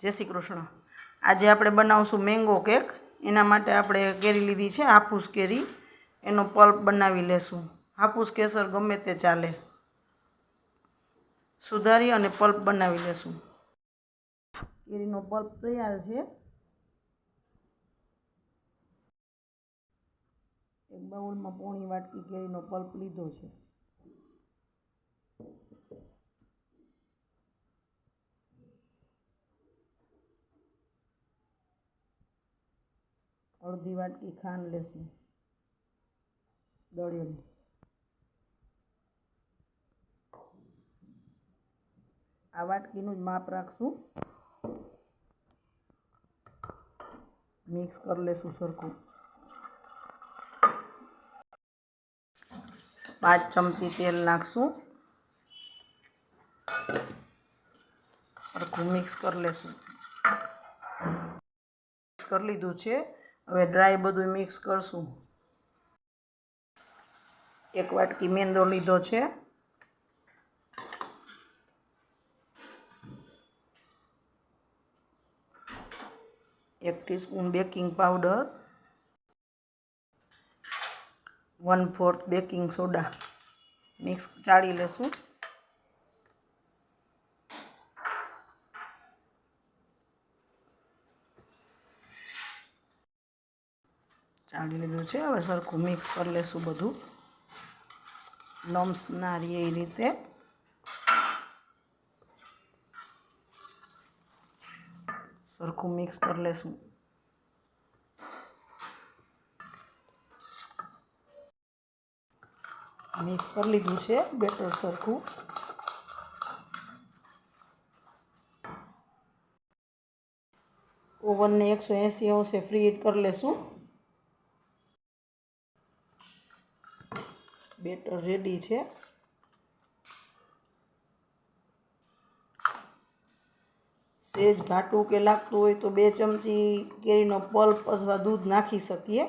જય શ્રી કૃષ્ણ. આજે આપણે બનાવશું મેંગો કેક એના માટે આપણે કેરી લીધી છે, હાફૂસ કેરી. એનો પલ્પ બનાવી લેશું. હાફૂસ કેસર ગમે તે ચાલે. સુધારી અને પલ્પ બનાવી લેશું. કેરીનો પલ્પ તૈયાર છે. એક બાઉલમાં પોણી વાટકી કેરીનો પલ્પ લીધો છે. અડધી વાટકી ખાંડ લેશું. દળેલી આ વાટકીનું જ માપ રાખશું. મિક્સ કરી લેશું સરખું. પાંચ ચમચી તેલ નાખશું. સરખું મિક્સ કરી લેશું. મિક્સ કરી લીધું છે. હવે ડ્રાય બધું મિક્સ કરશું. એક વાટકી મેંદો લીધો છે. એક teaspoon baking powder one fourth baking soda mix ચાળી લેશું. ચાળી લીધું છે. હવે સરખું મિક્સ કરી લેશું બધું. લમ્સ ના રહે એ રીતે. સરખું મિક્સ કરી લેશું. મિક્સ કરી લીધું છે. બેટર સરખું. ઓવનને એકસો એંસી અંશે ફ્રી હીટ કરી લેશું. બેટર રેડી છે. સેજ ઘાટું કે લાગતું હોય તો બે ચમચી કેરીનો પલ્પ અથવા દૂધ નાખી શકીએ.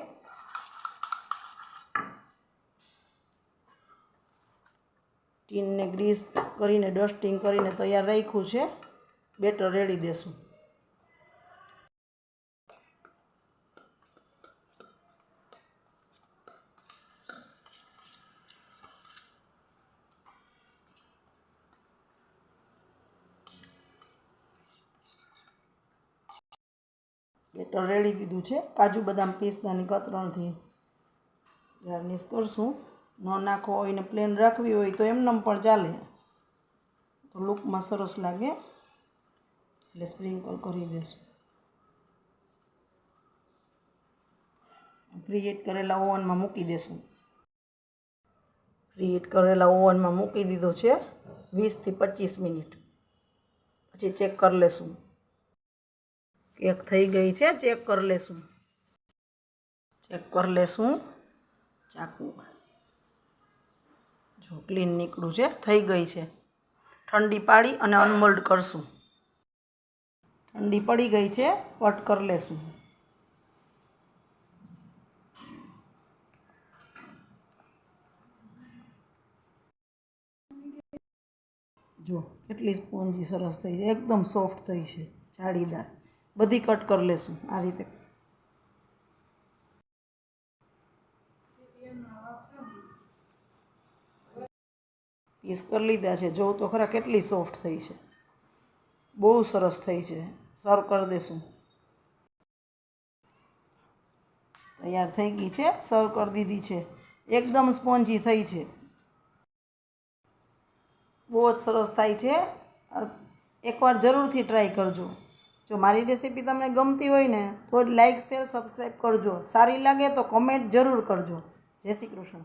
ટીનને ગ્રીસ કરીને ડસ્ટિંગ કરીને તૈયાર રાખ્યું છે. બેટર રેડી દેશું. બેટર રેડી દીધું છે. કાજુ બદામ પિસ્તાની કતરણથી ગાર્નિશ કરશું. ન નાખો હોય ને પ્લેન રાખવી હોય તો એમનેમ પણ ચાલે. તો લૂકમાં સરસ લાગે. એટલે સ્પ્રિંકલ કરી દેશું. પ્રીહીટ કરેલા ઓવનમાં મૂકી દેશું. પ્રીહીટ કરેલા ઓવનમાં મૂકી દીધો છે વીસથી પચીસ મિનિટ. પછી ચેક કરી લેશું. કેક થઈ ગઈ છે, ચેક કરી લેશું. ચેક કરી લેશું. ચાકુ. જો ક્લીન નીકળ્યું છે, થઈ ગઈ છે. ઠંડી પાડી અને અનમોલ્ડ કરશું. ઠંડી પડી ગઈ છે, કટ કરી લેશું. જો, કેટલી સ્પોન્જી સરસ થઈ છે, એકદમ સોફ્ટ થઈ છે, જાળીદાર. બધી કટ કરી લેશું આ રીતે. પીસ કરી લીધા છે. જોઉં તો ખરા કેટલી સોફ્ટ થઈ છે. બહુ સરસ થઈ છે. સર્વ કરી દેશું. તૈયાર થઈ ગઈ છે. સર્વ કરી દીધી છે. એકદમ સ્પોન્જી થઈ છે. બહુ જ સરસ થાય છે. એકવાર જરૂરથી ટ્રાય કરજો. જો મારી રેસીપી તમને ગમતી હોય ને તો લાઇક શેર સબસ્ક્રાઈબ કરજો. સારી લાગે તો કોમેન્ટ જરૂર કરજો. જય શ્રી કૃષ્ણ.